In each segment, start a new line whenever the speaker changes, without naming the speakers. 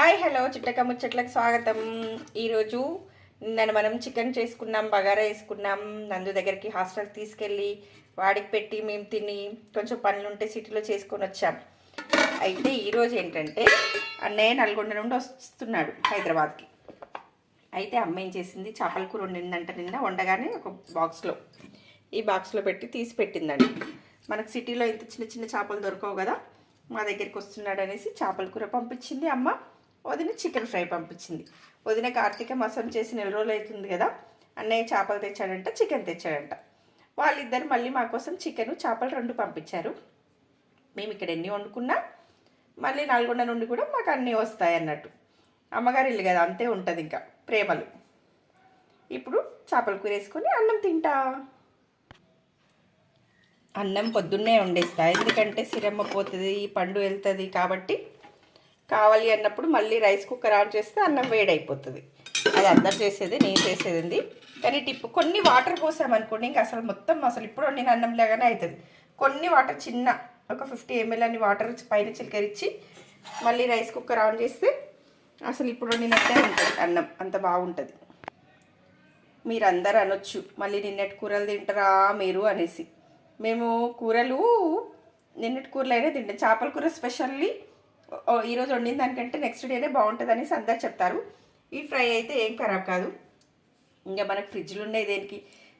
Hi hello చిట్టక ముచ్చట్లకు స్వాగతం. ఈరోజు నిన్న మనం చికెన్ చేసుకున్నాం బగారా వేసుకున్నాం. నందు దగ్గరికి హాస్టల్కి తీసుకెళ్ళి వాడికి పెట్టి మేము తిని కొంచెం పనులు ఉంటే సిటీలో చేసుకొని వచ్చాం. అయితే ఈరోజు ఏంటంటే అన్నయ్య నల్గొండ నుండి వస్తున్నాడు హైదరాబాద్కి. అయితే అమ్మ ఏం చేసింది? చేపల కూర వండిందంట నిన్న వండగానే ఒక బాక్స్లో. ఈ బాక్స్లో పెట్టి తీసి పెట్టిందండి మనకు సిటీలో ఇంత చిన్న చిన్న చేపలు దొరకవు కదా మా దగ్గరికి వస్తున్నాడు అనేసి చేపల కూర పంపించింది అమ్మ. వదిన చికెన్ ఫ్రై పంపించింది. వదిన కార్తీక మసం చేసి నెల రోజులు అవుతుంది కదా అన్నయ్య చేపలు తెచ్చాడంట చికెన్ తెచ్చాడంట. వాళ్ళిద్దరు మళ్ళీ మా కోసం చికెన్ చేపలు రెండు పంపించారు. మేము ఇక్కడ ఎన్ని వండుకున్నా మళ్ళీ నల్గొండ నుండి కూడా మాకు అన్నీ వస్తాయి అన్నట్టు. అమ్మగారి ఇల్లు కదా అంతే ఉంటుంది ఇంకా ప్రేమలు. ఇప్పుడు చేపల కూర వేసుకొని అన్నం తింటా. అన్నం పొద్దున్నే వండేస్తా ఎందుకంటే సిరమ్మ పోతుంది పండు వెళ్తుంది కాబట్టి కావాలి అన్నప్పుడు మళ్ళీ రైస్ కుక్కర్ ఆన్ చేస్తే అన్నం వేడైపోతుంది. అది అందరు చేసేది నేను చేసేది. కానీ టిప్పు కొన్ని వాటర్ పోసామనుకోండి ఇంకా అసలు మొత్తం అసలు ఇప్పుడు వండిన అన్నం లాగానే అవుతుంది కొన్ని వాటర్ చిన్న ఒక ఫిఫ్టీ ఎంఎల్ అని వాటర్ పైన చిలకరించి మళ్ళీ రైస్ కుక్కర్ ఆన్ చేస్తే అసలు ఇప్పుడు వండినట్టే ఉంటుంది అన్నం అంత బాగుంటుంది. మీరు అందరు అనొచ్చు మళ్ళీ నిన్నటి కూరలు తింటారా మీరు అనేసి. మేము కూరలు నిన్నటి కూరలు అయినా తింటాం. చేపల కూర స్పెషల్లీ ఈరోజు వండిన దానికంటే నెక్స్ట్ డేనే బాగుంటుంది అనేసి అందరు చెప్తారు. ఈ ఫ్రై అయితే ఏం ఖరాబ్ కాదు. ఇంకా మనకు ఫ్రిడ్జ్లు ఉన్నాయి దేనికి?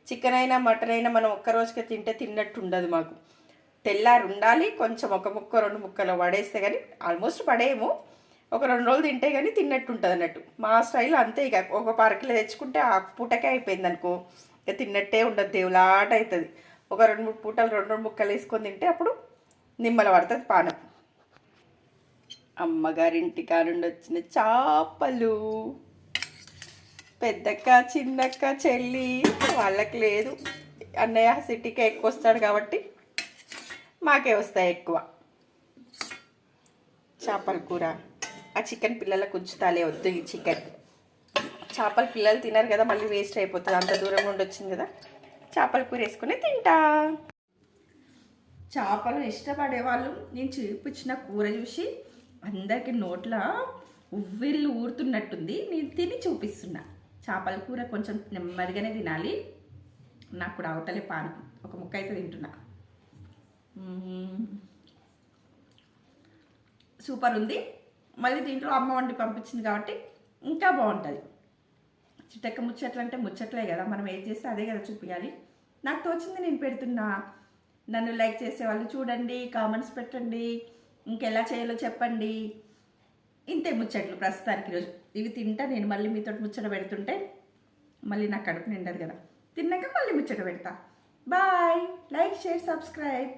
చికెన్ అయినా మటన్ అయినా మనం ఒక్క రోజుకే తింటే తిన్నట్టు ఉండదు మాకు. తెల్లారు ఉండాలి కొంచెం ఒక ముక్క రెండు ముక్కలు పడేస్తే కానీ ఆల్మోస్ట్ పడేయము ఒక రెండు రోజులు తింటే కానీ తిన్నట్టు ఉంటుంది అన్నట్టు. మా స్టైల్ అంతే ఇక. ఒక పార్కిలో తెచ్చుకుంటే ఆ పూటకే అయిపోయింది అనుకో. ఇక తిన్నట్టే ఉండదు దేవులాట అవుతుంది ఒక రెండు మూడు పూటలు రెండు రెండు ముక్కలు వేసుకొని తింటే అప్పుడు నిమ్మల పడుతుంది పానం. అమ్మగారింటి కానుండి వచ్చిన చేపలు. పెద్దక్క చిన్నక్క చెల్లి వాళ్ళకి లేదు. అన్నయ్య సిటీకే ఎక్కువ వస్తాడు కాబట్టి మాకే వస్తాయి ఎక్కువ. చేపల కూర. ఆ చికెన్ పిల్లలకు ఉంచుతాలే వద్దు ఈ చికెన్. చేపల పిల్లలు తినరు కదా మళ్ళీ వేస్ట్ అయిపోతుంది. అంత దూరం నుండి వచ్చింది కదా. చేపల కూర వేసుకుని తింటా. చేపలు ఇష్టపడే వాళ్ళు నేను చూపించిన కూర చూసి అందరికి నోట్ల ఉవ్విళ్ళు ఊరుతున్నట్టుంది. నేను తిని చూపిస్తున్నా. చేపల కూర కొంచెం నెమ్మదిగానే తినాలి. నాకు కూడా అవతలే పాను ఒక ముక్క అయితే తింటున్నా. సూపర్ ఉంది. మళ్ళీ దీంట్లో అమ్మ వండి పంపించింది కాబట్టి ఇంకా బాగుంటుంది. చిట్టక్క ముచ్చట్లు అంటే ముచ్చట్లే కదా. మనం ఏం చేస్తే అదే కదా చూపించాలి నాకు తోచింది నేను పెడుతున్నా. నన్ను లైక్ చేసే వాళ్ళు చూడండి కామెంట్స్ పెట్టండి. ఇంకెలా చేయాలో చెప్పండి. ఇంతే ముచ్చట్లు ప్రస్తుతానికి ఈరోజు. ఇవి తింటా నేను మళ్ళీ మీతో ముచ్చట పెడుతుంటే మళ్ళీ నాకు కడుపు నిండదు కదా. తిన్నాక మళ్ళీ ముచ్చట పెడతా. బాయ్. Like share subscribe.